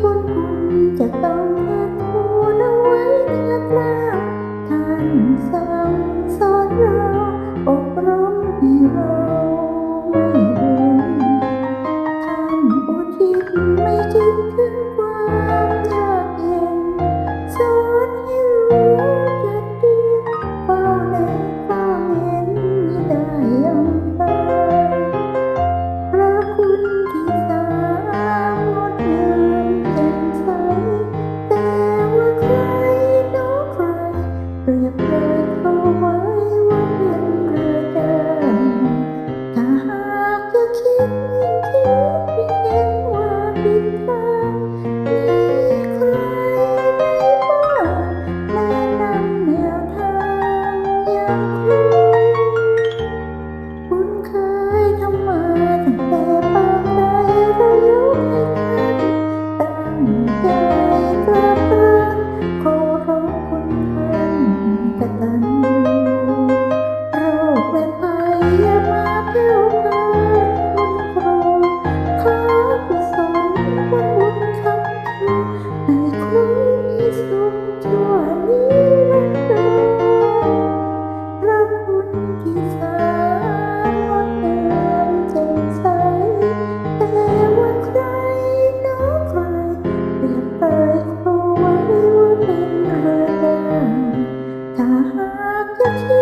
คนคุณจะต้องแอบทูลเอาไว้กับเราท่านสั่งสอนเราอบรมให้เราไม่ลืมท่านอุทิศไม่คิดถึง Hati-hati